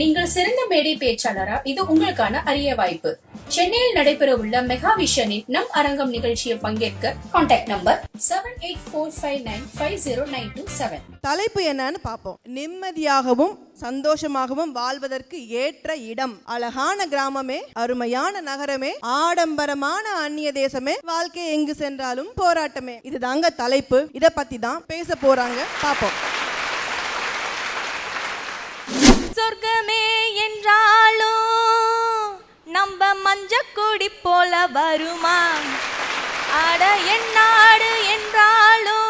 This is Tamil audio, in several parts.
நீங்கள் சிறந்த மேடை பேச்சாளரா? இது உங்களுக்கான அரிய வாய்ப்பு. சென்னையில் நடைபெறவுள்ள மெகா விஷனின் நம் அரங்கம் நிகழ்ச்சியில் பங்கேற்க contact number seven eight four five nine five zero nine two seven தலைப்பு என்னன்னு பார்ப்போம். நிம்மதியாகவும் சந்தோஷமாகவும் வாழ்வதற்கு ஏற்ற இடம். அழகான கிராமமே அருமையான நகரமே ஆடம்பரமான அந்நிய தேசமே வாழ்க்கை எங்கு சென்றாலும் போராட்டமே. இதுதாங்க தலைப்பு. இத பத்தி தான் பேச போறாங்க. பார்ப்போம். சொர்க்கமே என்றாலும் நம்ம மஞ்சக்கொடி போல வருமா? அட என்னாடு என்றாலும்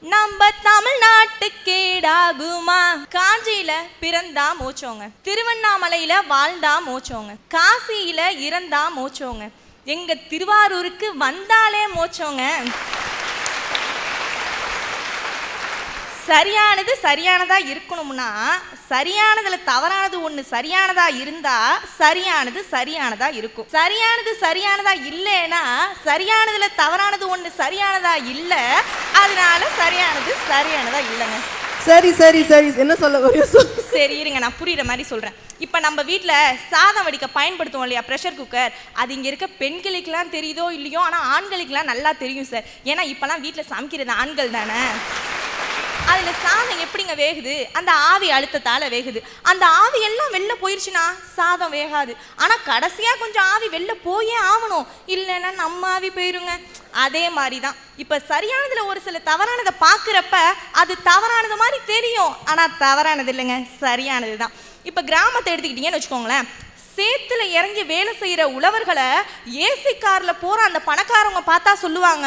நம்ம தமிழ்நாட்டுக்கீடாகுமா காஞ்சியில பிறந்தா மோச்சோங்க. திருவண்ணாமலையில வாழ்ந்தா மோச்சோங்க. காசியில இறந்தா மோச்சோங்க. எங்க திருவாரூருக்கு வந்தாலே மோச்சோங்க. சரியானது சரியானதா இருக்கணும்னா சரியானதுல தவறானது ஒண்ணு சரியானதா இருந்தா சரியானது சரியானதா இருக்கும். சரியானது சரியானதா இல்லைன்னா சரியானதுல தவறானது ஒண்ணு சரியானதா இல்ல அதனால சரியானது சரியானதா இல்லைங்க. சரி சரி சரி. என்ன சொல்ல சரி இருங்க நான் புரியுற மாதிரி சொல்கிறேன் இப்போ நம்ம வீட்டில் சாதம் வடிக்க பயன்படுத்துவோம் இல்லையா ப்ரெஷர் குக்கர் அது இங்கே இருக்க பெண்களுக்கெல்லாம் தெரியுதோ இல்லையோ ஆனால் ஆண்களுக்கெல்லாம் நல்லா தெரியும் சார் ஏன்னா இப்போலாம் வீட்டில் சமைக்கிறது ஆண்கள் தானே. அதில் சாதம் எப்படிங்க வேகுது? அந்த ஆவி அழுத்தத்தால் வேகுது. அந்த ஆவி எல்லாம் வெளில போயிடுச்சுன்னா சாதம் வேகாது. ஆனால் கடைசியாக கொஞ்சம் ஆவி வெளில போயே ஆகணும். இல்லைன்னா நம்ம ஆவி போயிருங்க. அதே மாதிரி தான் இப்போ சரியானதில் ஒரு சில தவறானதை பார்க்குறப்ப அது தவறானது மாதிரி தெரியும். ஆனால் தவறானது இல்லைங்க சரியானது தான் இப்போ கிராமத்தை எடுத்துக்கிட்டிங்கன்னு வச்சுக்கோங்களேன். சேத்துல இறங்கி வேலை செய்யற உழவர்களை ஏசி கார்ல போற அந்த பணக்காரவங்க பார்த்தா சொல்லுவாங்க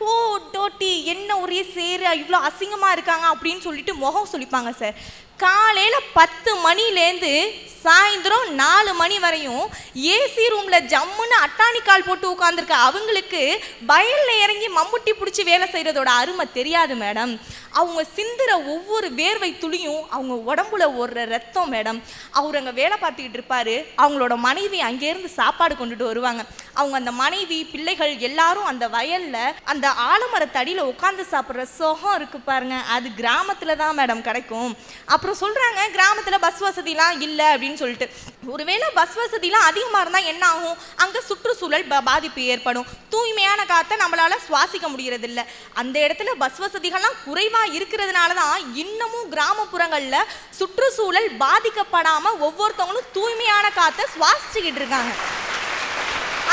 ஓ டோட்டி என்ன ஒரே சேரு இவ்வளோ அசிங்கமா இருக்காங்க அப்படின்னு சொல்லிட்டு முகம் சொல்லிப்பாங்க சார். காலையில பத்து மணிலேருந்து சாயந்தரம் நாலு மணி வரையும் ஏசி ரூமில் ஜம்முன்னு அட்டாணி கால் போட்டு உட்காந்துருக்க அவங்களுக்கு வயலில் இறங்கி மம்முட்டி பிடிச்சி வேலை செய்கிறதோட அருமை தெரியாது மேடம் அவங்க சிந்துற ஒவ்வொரு வேர்வை துளியும் அவங்க உடம்புல ஓடுற ரத்தம் மேடம் அவர் அங்கே வேலை பார்த்துக்கிட்டு இருப்பாரு. அவங்களோட மனைவி அங்கேருந்து சாப்பாடு கொண்டுட்டு வருவாங்க. அவங்க அந்த மனைவி பிள்ளைகள் எல்லாரும் அந்த வயலில் அந்த ஆலமரத்தடியில் உட்காந்து சாப்பிட்ற சுகம் இருக்கு பாருங்க. அது கிராமத்தில் தான் மேடம் கிடைக்கும். அப்புறம் சொல்கிறாங்க கிராமத்தில் பஸ் வசதிலாம் இல்லை அப்படின்னு சொல்லிட்டு ஒருவேளை பஸ் வசதிலாம் அதிகமாக இருந்தால் என்ன ஆகும்? அங்கே சுற்றுச்சூழல் ப- பாதிப்பு ஏற்படும். தூய்மையான காற்றை நம்மளால சுவாசிக்க முடியறதில்ல. அந்த இடத்துல பஸ் வசதிகள்லாம் குறைவாக இருக்கிறதுனால தான் இன்னமும் கிராமப்புறங்களில் சுற்றுச்சூழல் பாதிக்கப்படாமல் ஒவ்வொருத்தவங்களும் தூய்மையான காற்றை சுவாசிச்சுக்கிட்டு இருக்காங்க.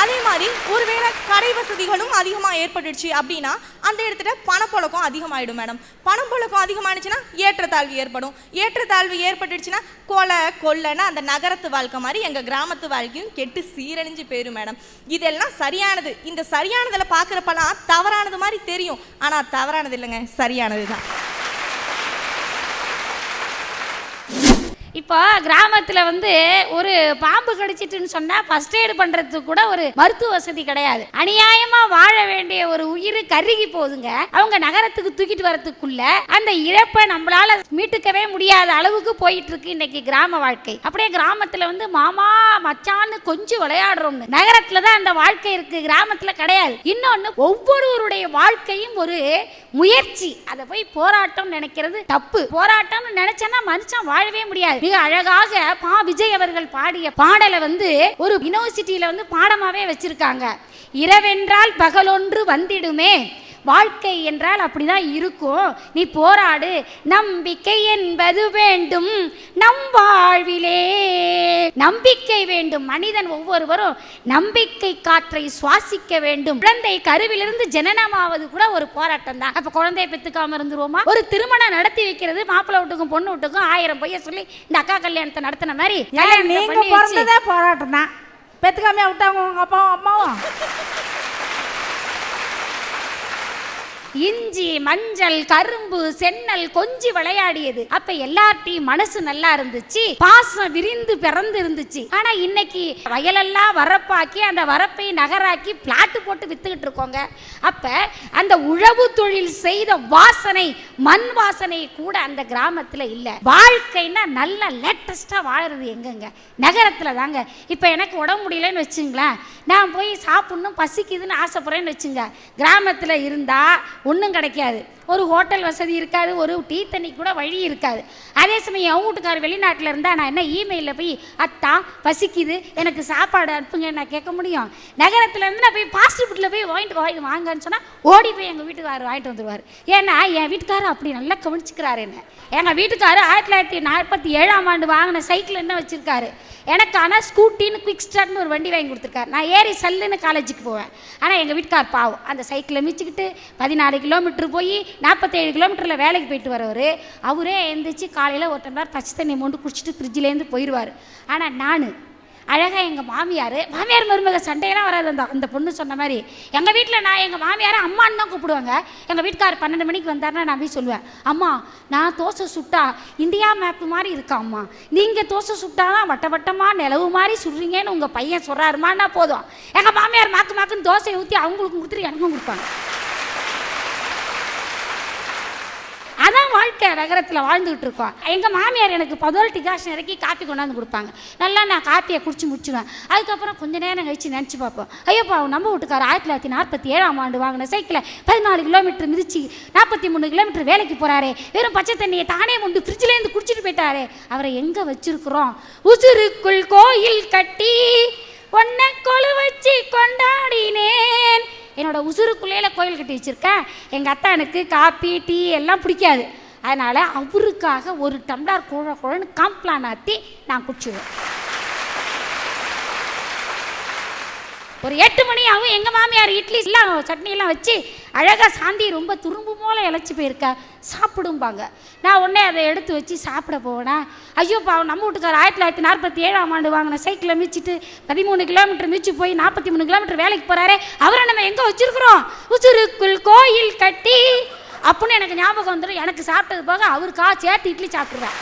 அதே மாதிரி ஒருவேளை கடை வசதிகளும் அதிகமாக ஏற்பட்டுடுச்சு அப்படின்னா அந்த இடத்துல பணப்பழக்கம் அதிகமாகிடும் மேடம். பணப்பழக்கம் அதிகமானுச்சுன்னா ஏற்றத்தாழ்வு ஏற்படும். ஏற்றத்தாழ்வு ஏற்பட்டுடுச்சுன்னா கொலை கொல்லைன்னா அந்த நகரத்து வாழ்க்கை மாதிரி எங்கள் கிராமத்து வாழ்க்கையும் கெட்டு சீரழிஞ்சு போயிடும் மேடம். இதெல்லாம் சரியானது. இந்த சரியானதில் பார்க்குறப்பெல்லாம் தவறானது மாதிரி தெரியும். ஆனால் தவறானது இல்லைங்க சரியானது தான் இப்போ கிராமத்தில் வந்து ஒரு பாம்பு கடிச்சிட்டுன்னு சொன்னால் ஃபர்ஸ்ட் எய்டு பண்ணுறதுக்கு கூட ஒரு மருத்துவ வசதி கிடையாது. அநியாயமாக வாழ வேண்டிய ஒரு உயிர் கருகி போகுதுங்க. அவங்க நகரத்துக்கு தூக்கிட்டு வரத்துக்குள்ள அந்த இழப்பை நம்மளால மீட்டுக்கவே முடியாத அளவுக்கு போயிட்டு இருக்கு இன்னைக்கு கிராம வாழ்க்கை. அப்படியே கிராமத்தில் வந்து மாமா மச்சான்னு கொஞ்சம் விளையாடுறோம்னு. நகரத்தில் தான் அந்த வாழ்க்கை இருக்கு கிராமத்தில் கிடையாது. இன்னொன்று ஒவ்வொருவருடைய வாழ்க்கையும் ஒரு முயற்சி. அதை போய் போராட்டம் நினைக்கிறது தப்பு. போராட்டம்னு நினைச்சேன்னா மனுஷன் வாழவே முடியாது. மிக அழகாக பா. விஜய் அவர்கள் பாடிய பாடலை வந்து ஒரு யூனிவர்சிட்டியில வந்து பாடமாவே வச்சிருக்காங்க. இரவென்றால் பகலொன்று வந்திடுமே. வாழ்க்கை என்றால் அப்படிதான் இருக்கும். நீ போராடு. நம்பிக்கை என்பது வேண்டும். நம் வாழ்விலே நம்பிக்கை வேண்டும். மனிதன் ஒவ்வொருவரும் நம்பிக்கை காற்றை சுவாசிக்க வேண்டும். குழந்தை கருவிலிருந்து ஜனனமாவது கூட ஒரு போராட்டம் தான். அப்ப குழந்தையை பெத்துக்காம இருந்துருவோமா? ஒரு திருமணம் நடத்தி வைக்கிறது மாப்பிள்ளை வீட்டுக்கும் பொண்ணு வீட்டுக்கும் ஆயிரம் பொய்ய சொல்லி இந்த அக்கா கல்யாணத்தை நடத்தின மாதிரி போராட்டம் தான். பெத்துக்காமையா விட்டாங்க உங்க அப்பாவும் அம்மாவும்? இஞ்சி மஞ்சள் கரும்பு சென்னல் கொஞ்சி விளையாடியது. அப்ப எல்லார்ட்டையும் மனசு நல்லா இருந்துச்சு. பாசம் விரிந்து பிறந்து இருந்துச்சு ஆனா இன்னைக்கு வயலெல்லாம் வரப்பாக்கி அந்த வரப்பை நகராக்கி பிளாட்டு போட்டு வித்துக்கிட்டு இருக்கோங்க. அப்ப அந்த உழவு தொழில் செய்த வாசனை மண் வாசனை கூட அந்த கிராமத்துல இல்ல. வாழ்க்கைன்னா நல்ல லேட்டஸ்டா வாழுறது எங்கங்க? நகரத்துல தாங்க. இப்ப எனக்கு உடம்பு முடியலன்னு வச்சுங்களேன். நான் போய் சாப்பிட்ணும் பசிக்குதுன்னு ஆசைப்பட்றேன்னு வச்சுங்க. கிராமத்தில் இருந்தால் ஒன்றும் கிடைக்காது. ஒரு ஹோட்டல் வசதி இருக்காது ஒரு டீ தண்ணி கூட வழி இருக்காது. அதே சமயம் என் வீட்டுக்கார் வெளிநாட்டில் இருந்தால் நான் என்ன இமெயிலில் போய் அத்தா பசிக்குது எனக்கு சாப்பாடு அனுப்புங்க நான் கேட்க முடியும். நகரத்துல இருந்து நான் போய் ஃபாஸ்ட் ஃபுட்டில் போய் வாங்கிட்டு வாங்கி வாங்கன்னு சொன்னால் ஓடி போய் எங்கள் வீட்டுக்காரர் வாங்கிட்டு வந்துடுவார் ஏன்னா என் வீட்டுக்காரர் அப்படி நல்லா கவனிச்சுக்கிறாரு என்ன. எங்கள் வீட்டுக்காரர் ஆயிரத்தி தொள்ளாயிரத்தி நாற்பத்தி ஏழாம் ஆண்டு வாங்கின சைக்கிள் என்ன வச்சுருக்காரு? எனக்கு ஆனால் ஸ்கூட்டின்னு குயிக் ஸ்டார்ட்னு ஒரு வண்டி வாங்கி கொடுத்துருக்காரு. நான் ஏறி சல்லுன்னு காலேஜுக்கு போவேன். ஆனால் எங்கள் வீட்டுக்கார் பாவம் அந்த சைக்கிளை மிச்சிக்கிட்டு பதினாலு கிலோமீட்டர் போய் நாற்பத்தேழு கிலோமீட்டரில் வேலைக்கு போயிட்டு வரவர். அவரே எழுந்திரிச்சு காலையில் ஒரு டம்ளர் பச்சை தண்ணி மொண்டு குடிச்சிட்டு ஃப்ரிட்ஜிலேருந்து போயிடுவார் ஆனால் நான் அழகாக எங்கள் மாமியார் மாமியார் மருமக சண்டையெல்லாம் வராது. அந்த அந்த பொண்ணு சொன்ன மாதிரி எங்கள் வீட்டில் நான் எங்கள் மாமியார் அம்மான்னு தான் கூப்பிடுவாங்க. எங்கள் வீட்டுக்கார் பன்னெண்டு மணிக்கு வந்தாருன்னா நான் போய் சொல்லுவேன். அம்மா நான் தோசை சுட்டா இந்தியா மேப்பு மாதிரி இருக்கா அம்மா? நீங்கள் தோசை சுட்டா தான் வட்ட வட்டமாக நிலவு மாதிரி சுடுறீங்கன்னு உங்கள் பையன் சொல்கிறாருமானா போதும். எங்கள் மாமியார் மாக்கு மாக்குன்னு தோசையை ஊற்றி அவங்களுக்கும் கொடுத்துட்டு எனக்கும் கொடுப்பாங்க. அதான் வாழ்க்கை நகரத்தில் வாழ்ந்துகிட்டு இருக்கோம். எங்கள் மாமியார் எனக்கு பதினோரு டிகாஷன் இறக்கி காப்பி கொண்டாந்து கொடுப்பாங்க. நல்லா நான் காப்பியை குடிச்சு முடிச்சுடுவேன். அதுக்கப்புறம் கொஞ்ச நேரம் கழிச்சு நினச்சி பார்ப்போம். ஐயோப்பா நம்ம வீட்டுக்கார ஆயிரத்தி தொள்ளாயிரத்தி நாற்பத்தி ஏழாம் ஆண்டு வாங்கின சைக்கிளை பதினாலு கிலோமீட்டர் மிதிச்சு நாற்பத்தி மூணு கிலோமீட்டர் வேலைக்கு போகிறாரே வெறும் பச்சை தண்ணியை தானே முண்டு ஃப்ரிட்ஜ்லேருந்து குடிச்சிட்டு போயிட்டாரே. அவரை எங்கே வச்சிருக்கிறோம்? உசுருக்குள் கோயில் கட்டி ஒன்னை கொழு வச்சு கொண்டாடினேன். என்னோடய உசுருக்குள்ளேல கோயில் கட்டி வச்சுருக்கேன். எங்கள் அத்தானுக்கு காப்பி டீ எல்லாம் பிடிக்காது. அதனால் அவருக்காக ஒரு டம்ளர் குழ குழன்னு காம்ப்ளான் ஆற்றி நான் குடிச்சிடுவேன் ஒரு எட்டு மணி ஆகும் எங்கள் மாமியார் இட்லி எல்லாம் சட்னியெல்லாம் வச்சு அழகாக சாந்தி ரொம்ப துரும்பு போல் இழைச்சி போயிருக்கா. சாப்பிடும்பாங்க. நான் உடனே அதை எடுத்து வச்சு சாப்பிட போனேன் ஐயோ பாவம் நம்ம வீட்டுக்கார ஆயிரத்தி தொள்ளாயிரத்தி நாற்பத்தி ஏழாம் ஆண்டு வாங்கின சைக்கிளை மிச்சிட்டு பதிமூணு கிலோமீட்டர் மிச்சு போய் நாற்பத்தி மூணு கிலோமீட்டர் வேலைக்கு போகிறாரே அவரை நம்ம எங்கே வச்சுருக்குறோம்? உசுருக்குள் கோயில் கட்டி அப்படின்னு எனக்கு ஞாபகம் வந்துடும் எனக்கு சாப்பிட்டது போக அவருக்கா சேர்த்து இட்லி சாப்பிடுவேன்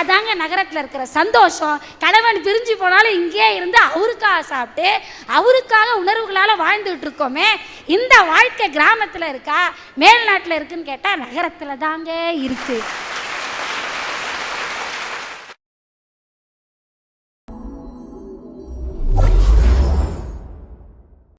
அதாங்க நகரத்தில் இருக்கிற சந்தோஷம். கணவன் பிரிஞ்சு போனாலும் இங்கேயே இருந்து அவருக்காக சாப்பிட்டு அவருக்காக உணர்வுகளால் வாழ்ந்துகிட்டு இருக்கோமே. இந்த வாழ்க்கை கிராமத்தில் இருக்கா? மேல்நாட்டில் இருக்குன்னு கேட்டால் நகரத்தில் தாங்க இருக்குது